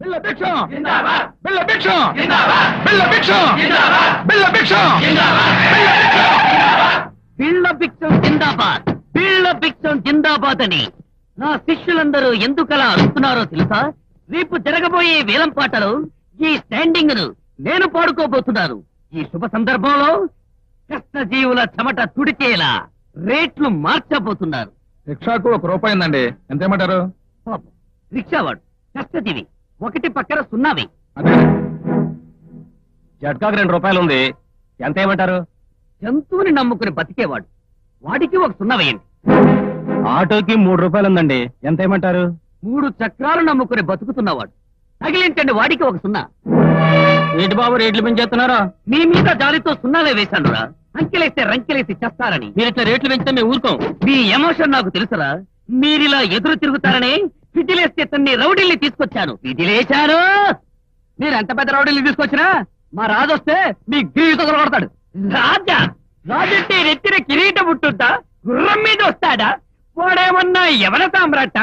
భిక్షం! భిక్షం! భిక్షం! భిక్షం భిక్షం! జిందాబాద్! పిళ్ళ భిక్షం! జిందాబాద్! అని నా శిష్యులందరూ ఎందుకలా అరుస్తున్నారో తెలుసా? రేపు జరగబోయే వేలం పాటలో ఈ స్టాండింగ్ను నేను పాడుకోబోతున్నాను. ఈ శుభ సందర్భంలో కష్టజీవుల చెమట తుడిచేలా రేట్లు మార్చబోతున్నారు. రిక్షాకు ఒక రూపాయి ఉందండి. ఎంత ఏమంటారు పాపం, రిక్షావాడు కష్టజీవి. ఒకటి పక్కన సున్నావి. జట్కాకు రెండు రూపాయలు ఉంది ఎంత ఏమంటారు? జంతువుని నమ్ముకుని బతికేవాడు. వాడికి ఒక సున్నా వేయండి. ఆటోకి మూడు రూపాయలు ఉందండి ఎంత ఏమంటారు? మూడు చక్రాలు నమ్ముకుని బతుకుతున్నవాడు. తగిలించండి వాడికి ఒక సున్నా. ఏంటి బాబు రేట్లు పెంచేస్తున్నారా? మీ మీద జాలితో సున్నాలే వేశాను రా అంకెలేస్తే రంకెలేసి చేస్తారని. మీరు ఇట్లా రేట్లు పెంచితే మేము ఊరుకోం. మీ ఎమోషన్ నాకు తెలుసురా. మీరిలా ఎదురు తిరుగుతారని విజిలేస్తే తన్ని రౌడీల్ని తీసుకొచ్చాను. విజిలేశాను! మీరు ఎంత పెద్ద రౌడీల్ని తీసుకొచ్చినా మా రాజు వస్తే మీ గీత కొడతాడు. రాజా రాజంటే నెత్తిన కిరీటం ఉంటుందా? గుర్రం మీద వస్తాడా? వాడేమన్నా ఎవర సామ్రాట?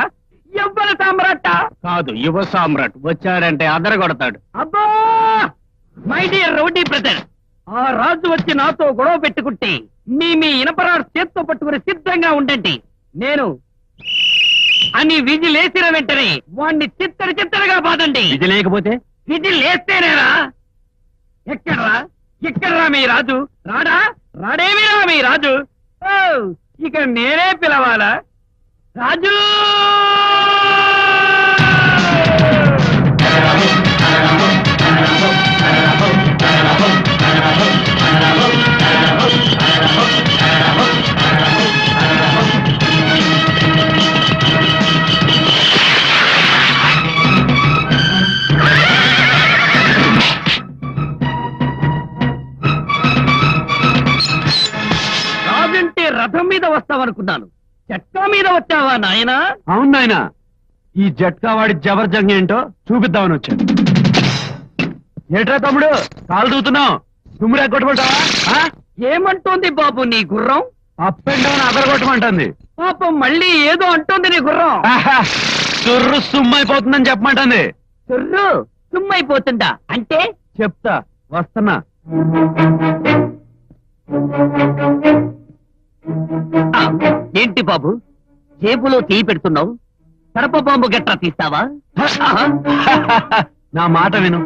ఎవ్వర సామ్రాట? కాదు యువ సామ్రాట్. వచ్చాడంటే అదర కొడతాడు అబ్బా! మై డియర్ రౌడీ బ్రదర్ ఆ రాజు వచ్చి నాతో గొడవ పెట్టుకుంటే మీ మీ ఇనపరాడు చేత్తో పట్టుకుని సిద్ధంగా ఉండండి. నేను అని విధి లేచిన వెంటనే వాణ్ణి చిత్తడి చిత్తడిగా బాదండి. ఇది లేకపోతే? విధి లేస్తేనేరా? ఎక్కడ్రా? ఎక్కడ్రా మీ రాజు? రాడా? రాడేమిరా మీ రాజు? ఓ, ఇక నేనే పిలవాలా? రాజు! వస్తావనుకున్నాను చట్టా మీద వచ్చావా నాయనా? అవును నాయన. ఈ జట్కా వాడి జబర్జంగ్ ఏంటో చూపిద్దామని వచ్చాను. ఏట్రా తమ్ముడు? కాలు దూతున్నావు. తుమ్మురా కొట్టుకుంటావా? ఏమంటోంది బాబు నీ గుర్రం? అప్ అండ్ డౌన్ అదర కొట్టమంటుంది. పాపం మళ్ళీ ఏదో అంటోంది నీ గుర్రం. ఆహా, సుమ్మైపోతుందని చెప్పమంటుంది. చుర్రు సుమ్మైపోతుందా? అంటే? చెప్తా. వస్తున్నా. ఏంటి బాబు? జేబులో తీయి పెడుతున్నావు? కడప బాంబు గట్రా తీస్తావా. నా మాట విను.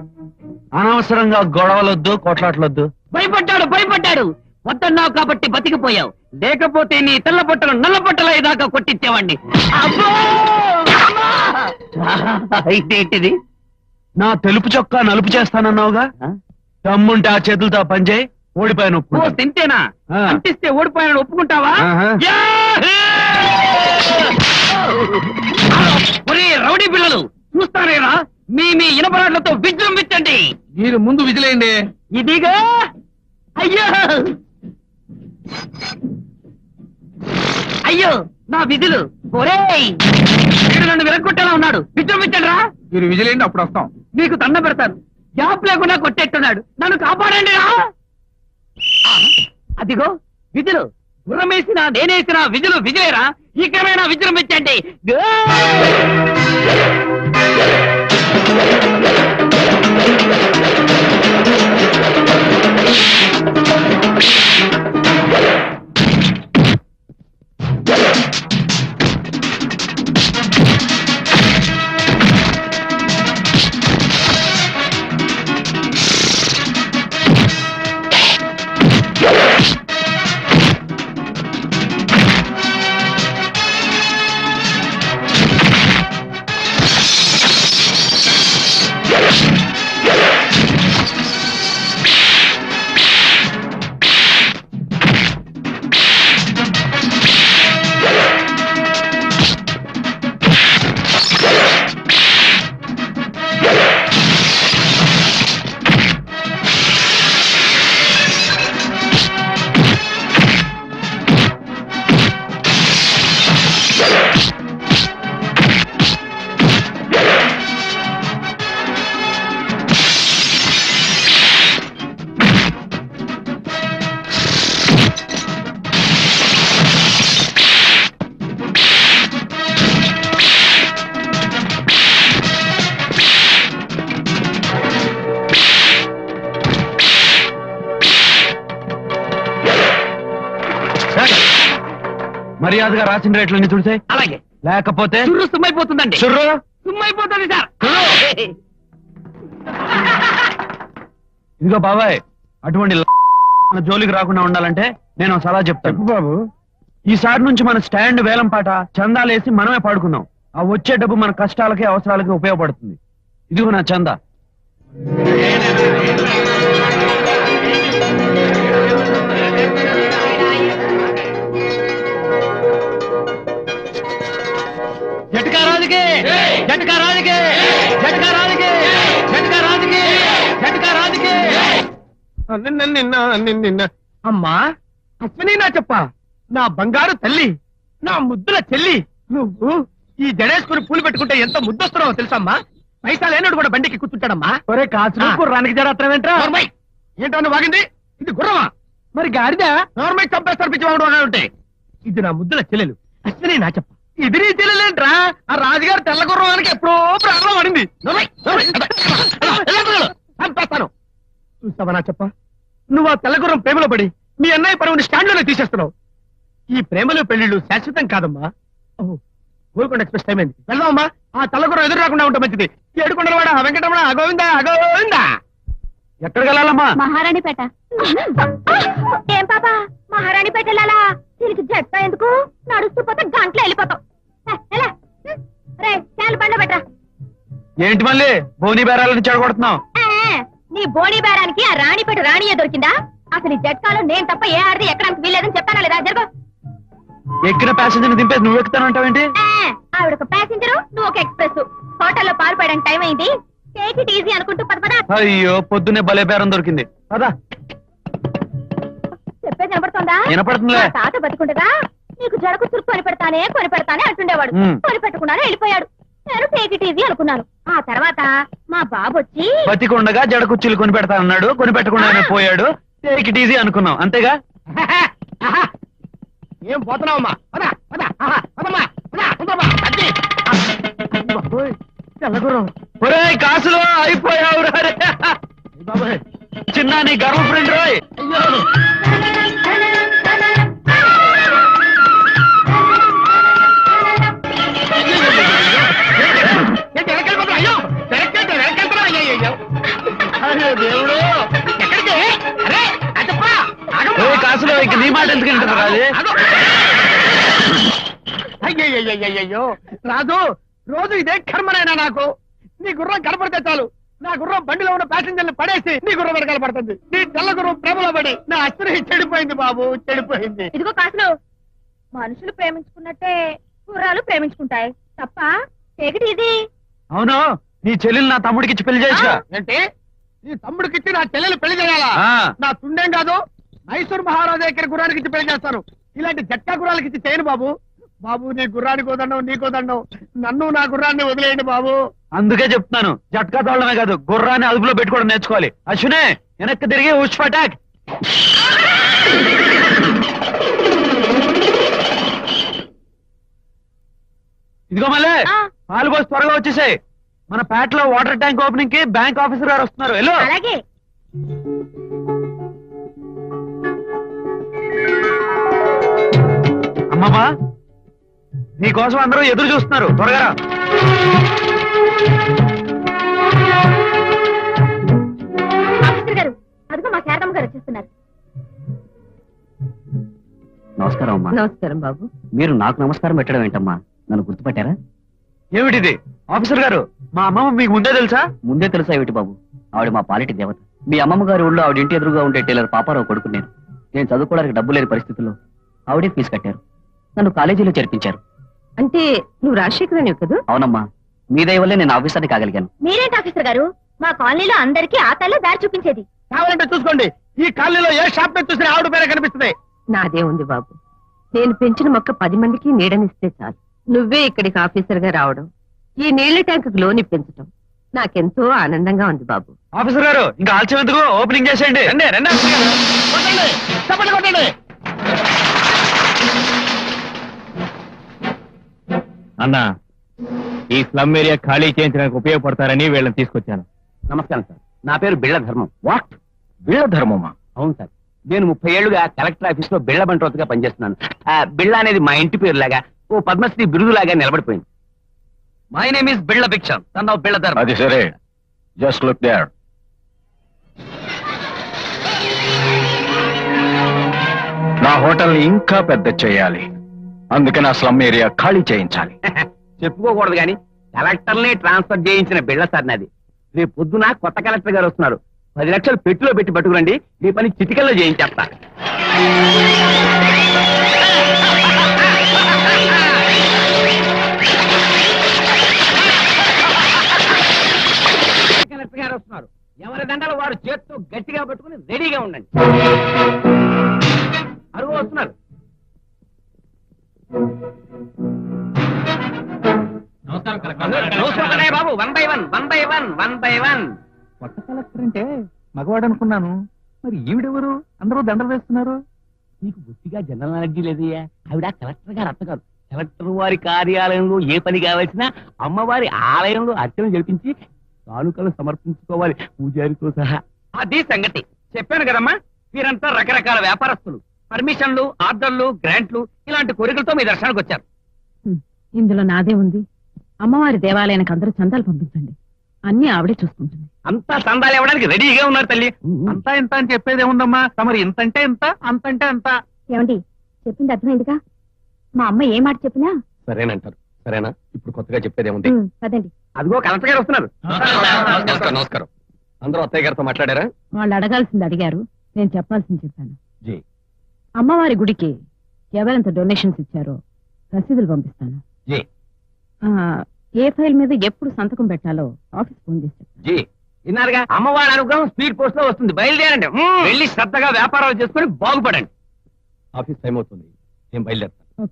అనవసరంగా గొడవలొద్దు కొట్లాట్లొద్దు. భయపడ్డాడు భయపడ్డాడు. వద్దన్నావు కాబట్టి బతికిపోయావు. లేకపోతే నీ తెల్ల బట్టలు నల్ల బట్టలు కొట్టించేవాడిని అబ్బో! అమ్మా! ఇదేంటిది నా తెలుపు చొక్కా నలుపు చేస్తానన్నావుగా? తమ్ముంటే ఆ చేతులతో పనిచేయి ఓడిపోయాను ఓ. తింటేనా. అంటిస్తే ఓడిపోయాను ఒప్పుకుంటావా! ఒరే రౌడీ పిల్లలు చూస్తారేరా మీ మీ ఇనపరాట్లతో విజృంభించండి. మీరు ముందు విజిలేయండి. ఇదిగా? అయ్యో! అయ్యో నా విధులు వీడు నన్ను విరగొట్టేలా ఉన్నాడు. విజృంభించండి రా. మీరు విజిలేయండి అప్పుడు వస్తాం. మీకు దండ పెడతాను. గ్యాప్ లేకుండా కొట్టేట్టున్నాడు. నన్ను కాపాడండి రా. అదిగో విజులు గుర్రమేసిన నేనేసిన విజులు విజులేరా ఇకమైనా విజృంభించండి Thank మర్యాదగా రాసిన రేట్లన్నీ చూసే? అలాగే. లేకపోతే? చుర్రు సుమ్మైపోతుందండి. చుర్రు? సుమ్మైపోతుంది సార్. ఇదిగో బాబాయ్ అటువంటి జోలికి రాకుండా ఉండాలంటే నేను సలహా చెప్తాను. బాబు. ఈసారి నుంచి మన స్టాండ్ వేలం పాట చందాలేసి మనమే పాడుకుందాం. ఆ వచ్చే డబ్బు మన కష్టాలకి అవసరాలకి ఉపయోగపడుతుంది. ఇదిగో నా చందా. రాజుకి జట్కా రాజుకి జట్కా రాజుకి జట్కా రాజుకి జట్కా రాజుకి నిన్న నిన్న నిన్న నిన్న. అమ్మా అశ్విని నా చెప్ప. నా బంగారు తల్లి నా ముద్దుల చెల్లి. నువ్వు ఈ జడేసుకుని పూలు పెట్టుకుంటే ఎంత ముద్దొస్తున్నావో తెలుసమ్మా? పైసా లేనోడు కూడా బండికి కూర్చుంటాడమ్మా. ఒరే జరత్రం ఏంట్రా? నోర్మై. ఏంటో వాగింది ఇది గుర్రమా? మరి గాడిద? నోర్మై చంపేస్తారు పిచ్చి వాడు ఉంటే ఇది నా ముద్దుల చెల్లెలు. అశ్విని నా చెప్ప. ఇది నీ తెలియలేంట్రా ఆ రాజుగారు తెల్ల గుర్రవానికి ఎప్పుడో ప్రాణం పడింది చూస్తావా నా చెప్ప? నువ్వు ఆ తెల్లగుర్రం ప్రేమలో పడి మీ అన్నయ్య పరువుని స్టాండ్లోనే తీసేస్తున్నావు. ఈ ప్రేమలో పెళ్ళిళ్ళు శాశ్వతం కాదమ్మా. ఓహో గోల్కొండ ఎక్స్ప్రెస్ టైం అయింది. వెళ్దామమ్మా. ఆ తెల్లగుర్రం ఎదురు రాకుండా ఉంటే మంచిది. ఏడుకొండలవాడ వెంకటరమణ అగోవిందా అగోవిందా ఎక్కడికి వెళ్ళాలమ్మా? మహారాణిపేట. ఏం పాప? మహారాణిపేట వెళ్ళాలా? దీనికి జట్ట ఎందుకు? నడుస్తూ పోతే గంటలో వెళ్ళిపోతాం. ఏంటి మళ్ళీ? బోని బేరాలని చెడగొడుతున్నావు నీ బోణి బేరానికి ఆ రాణిపేట రాణియే దొరికిందా? అసలు ఈ జట్కాలో నేను తప్ప ఏ ఆడది ఎక్కడానికి వీల్లేదని చెప్తానా లేదా? జరుగు. ఎక్కిన ప్యాసింజర్ దింపేసి నువ్వు ఎక్కుతానంటావేంటి? ఆవిడ ఒక ప్యాసింజరు నువ్వు ఒక ఎక్స్ప్రెస్ హోటల్లో పాలు పడడానికి టైం అయింది. టేక్ ఇట్ ఈజీ అనుకుంటూ పద పద. అయ్యో పొద్దున్నే భలే బేరం దొరికింది. పదా. చెప్పేది వినపడుతోందా వినపడుతుందిలే. మా తాత బతికుండగా నీకు జడకు చురుకు కొని పెడతానే కొని పెడతానే అంటుండేవాడు. మ్. కొని పెట్టకుండానే వెళ్ళిపోయాడు. నేను టేక్ ఇట్ ఈజీ అనుకున్నాను. ఆ తర్వాత మా బాబు వచ్చి బతికుండగా జడ కుర్చీలు కొని పెడతా అన్నాడు కొని పెట్టకుండానే పోయాడు. టేక్ ఇట్ ఈజీ అనుకున్నాం. అంతేగా. ఏం పోతున్నావమ్మా? పద పద. ఆహా, పదమ్మా పద తొందరమ్మా అద్దె. ఆ, అయ్య బాబోయ్, తెల్లగుర్రం. ఒరేయ్ కాసులు అయిపోయావు రే. చిన్న నీ గర్ల్ ఫ్రెండ్ రోయ్ నీ గుర్రం కనపడితే చాలు. నా గుర్రం బండిలో ఉన్న ప్యాసింజర్లు పడేసి నీ గుర్రం వెనకాల పడుతుంది. నీ తెల్ల గుర్రం ప్రేమలో పడి నా అస్త్రి చెడిపోయింది బాబు చెడిపోయింది. ఇదిగో కాసులు మనుషులు ప్రేమించుకున్నట్టే గుర్రాలు ప్రేమించుకుంటాయి. తప్ప ఇట్ ఈజీ అవును నీ చెల్లెలు నా తమ్ముడికి ఇచ్చి పెళ్ళి చేసుగా ఏంటి? నీ తమ్ముడికిచ్చి నా చెల్లెలు పెళ్ళి చేయాలా. నా తుండేం కాదు మైసూర్ మహారాజా దగ్గర గుర్రానికి ఇచ్చి పెళ్ళి చేస్తాను. ఇలాంటి జట్కా గుర్రాలకి ఇచ్చి చేయను బాబు. బాబు నీ గుర్రానికి వదండం నీకు వదండం నన్ను నా గుర్రాన్ని వదిలేయండి బాబు. అందుకే చెప్తున్నాను. జట్కా తోడమే కాదు గుర్రాన్ని అదుపులో పెట్టుకోవడం నేర్చుకోవాలి. అశ్వినే వెనక్కి తిరిగి ఉష్ప అటాక్ ఇదిగో మళ్ళీ ఆ. పాలు పోసి త్వరగా వచ్చేసాయి. మన పేటలో వాటర్ ట్యాంక్ ఓపెనింగ్కి బ్యాంక్ ఆఫీసర్ గారు వస్తున్నారు. వెళ్ళు. అలాగే. అమ్మమ్మా నీకోసం అందరూ ఎదురు చూస్తున్నారు. త్వరగా రా. ఆఫీసర్ గారు అదిగో మా శారదమ్మ గారు వచ్చేస్తున్నారు. నమస్కారం అమ్మా. నమస్కారం బాబు. మీరు నాకు నమస్కారం పెట్టడం ఏంటమ్మా? నన్ను గుర్తుపట్టారా? ఏమిటిది? ఆఫీసర్ గారు మా అమ్మమ్మ మీకు ముందే తెలుసా? ముందే తెలుసా ఏమిటి బాబు? ఆవిడ మా పాలిటి దేవత. మీ అమ్మమ్మ గారి ఊళ్ళో ఆవిడ ఇంటి ఎదురుగా ఉండే టైలర్ పాపారావు కొడుకు నేను. నేను చదువుకోవడానికి డబ్బు లేని పరిస్థితుల్లో ఆవిడే ఫీజు కట్టారు. నన్ను కాలేజీలో చేర్పించారు. అంటే నువ్వు రాజశేఖరనివి కదా? అవునమ్మా. మీ దయ వల్లే నేను ఆఫీసర్ని కాగలిగాను. మీరేంటి ఆఫీసర్ గారు? మా కాలనీలో అందరికీ ఆ తల్లే దారి చూపించేది. కావాలంటే చూసుకోండి. ఈ కాలనీలో ఏ షాప్ మీద చూసినా ఆవిడ పేరే కనిపిస్తుంది. నాదే ఉంది బాబు. నేను పెంచిన మొక్క పది మందికి నీడనిస్తే చాలు. నువ్వే ఇక్కడికి ఆఫీసర్గా రావడం ఈ నీళ్ళ ట్యాంక్ లోన్ ఇప్పించడం నాకెంతో ఆనందంగా ఉంది బాబు. ఆఫీసర్ గారు ఇంకా ఆలస్యం ఎందుకు? ఓపెనింగ్ చేసేయండి. రండి రండి. ఆఫీసర్ గారు. కొట్టండి. చప్పట్లు కొట్టండి. అన్న ఈ స్లమ్ ఏరియా ఖాళీ చేయించడానికి ఉపయోగపడతారని వీళ్ళని తీసుకొచ్చాను. నమస్కారం సార్. నా పేరు బిళ్ళ ధర్మం. వాట్ వీళ్ళ ధర్మమా? అవును సార్. నేను ముప్పై ఏళ్ళుగా కలెక్టర్ ఆఫీస్లో బిళ్ళ బంట్రోతుగా పనిచేస్తున్నాను. ఆ, బిళ్ళ అనేది మా ఇంటి పేరు లాగా ఓ పద్మశ్రీ బిరుదు లాగా నిలబడిపోయింది. మై నేమ్ ఇస్ బిళ్ళ భిక్షం. సన్ ఆఫ్ బిళ్ళ ధర్మ. అది సరే. జస్ట్ లుక్ దేర్ నా హోటల్ ఇంకా పెద్ద చేయాలి. అందుకని ఆ స్లమ్ ఏరియా ఖాళీ చేయించాలి. చెప్పుకోకూడదు కానీ కలెక్టర్నే ట్రాన్స్ఫర్ చేయించిన బిళ్ళ సార్ నాది. రేపు పొద్దున కొత్త కలెక్టర్ గారు వస్తున్నారు. పది లక్షలు పెట్టిలో పెట్టి పట్టుకురండి మీ పని చిటికల్లో చేయించేస్తా. కలెక్టర్ గారు వస్తున్నారు. ఎవరి దండలు వారు చేత్తో గట్టిగా పట్టుకుని రెడీగా ఉండండి. బాబు one by one one by one one by one కొత్త కలెక్టర్ అంటే మగవాడు అనుకున్నాను. మరి ఈవిడెవరు? అందరూ దండలు వేస్తున్నారు. నీకు బుద్ధిగా జనరల్ నాలెడ్జీ లేదయ్యా. ఆవిడ కలెక్టర్ గారు అత్త కాదు. కలెక్టర్ వారి కార్యాలయంలో ఏ పని కావాల్సినా అమ్మవారి ఆలయంలో అర్చన జరిపించి కానుకలు సమర్పించుకోవాలి పూజారితో సహా. అది సంగతి. చెప్పాను కదమ్మా వీరంతా రకరకాల వ్యాపారస్తులు. పర్మిషన్లు ఆర్డర్లు గ్రాంట్లు ఇలాంటి కోరికలతో మీ దర్శనానికి వచ్చారు. ఇందులో నాదే ఉంది. అమ్మవారి దేవాలయానికి అందరూ చందాలు పంపించండి. అన్ని ఆవిడే చూసుకుంటుంది. అంతా సందాలు ఇవ్వడానికి రెడీగా ఉన్నారు తల్లి. అంతా ఇంత అని చెప్పేది ఏముందమ్మా? తమరు ఇంతంటే ఇంత అంతంటే అంత. ఏమండి చెప్పింది అర్థమైందిగా మా అమ్మ ఏ మాట చెప్పినా? సరేనంటారు. సరేనా? ఇప్పుడు కొత్తగా చెప్పేది ఏముంది? పదండి. అదిగో కలెక్టర్ గారు వస్తున్నారు. నమస్కారం నమస్కారం. అందరూ అత్తయ్య గారితో మాట్లాడారా? వాళ్ళు అడగాల్సింది అడిగారు. నేను చెప్పాల్సింది చెప్పాను. జీ. అమ్మవారి గుడికి ఎవరెంత డొనేషన్స్ ఇచ్చారో రసీదులు పంపిస్తాను. జీ. ఏ ఫైల్ మీద ఎప్పుడు సంతకం పెట్టాలో ఆఫీస్ ఫోన్ చేసి జీ విన్నారుగా? అమ్మవారి అనుగ్రహం స్పీడ్ పోస్ట్లో వస్తుంది బయలుదేరండి. వెళ్ళి శ్రద్ధగా వ్యాపారాలు చేసుకుని బాగుపడండి. ఆఫీస్ టైం అవుతుంది నేను బయలుదేరుతా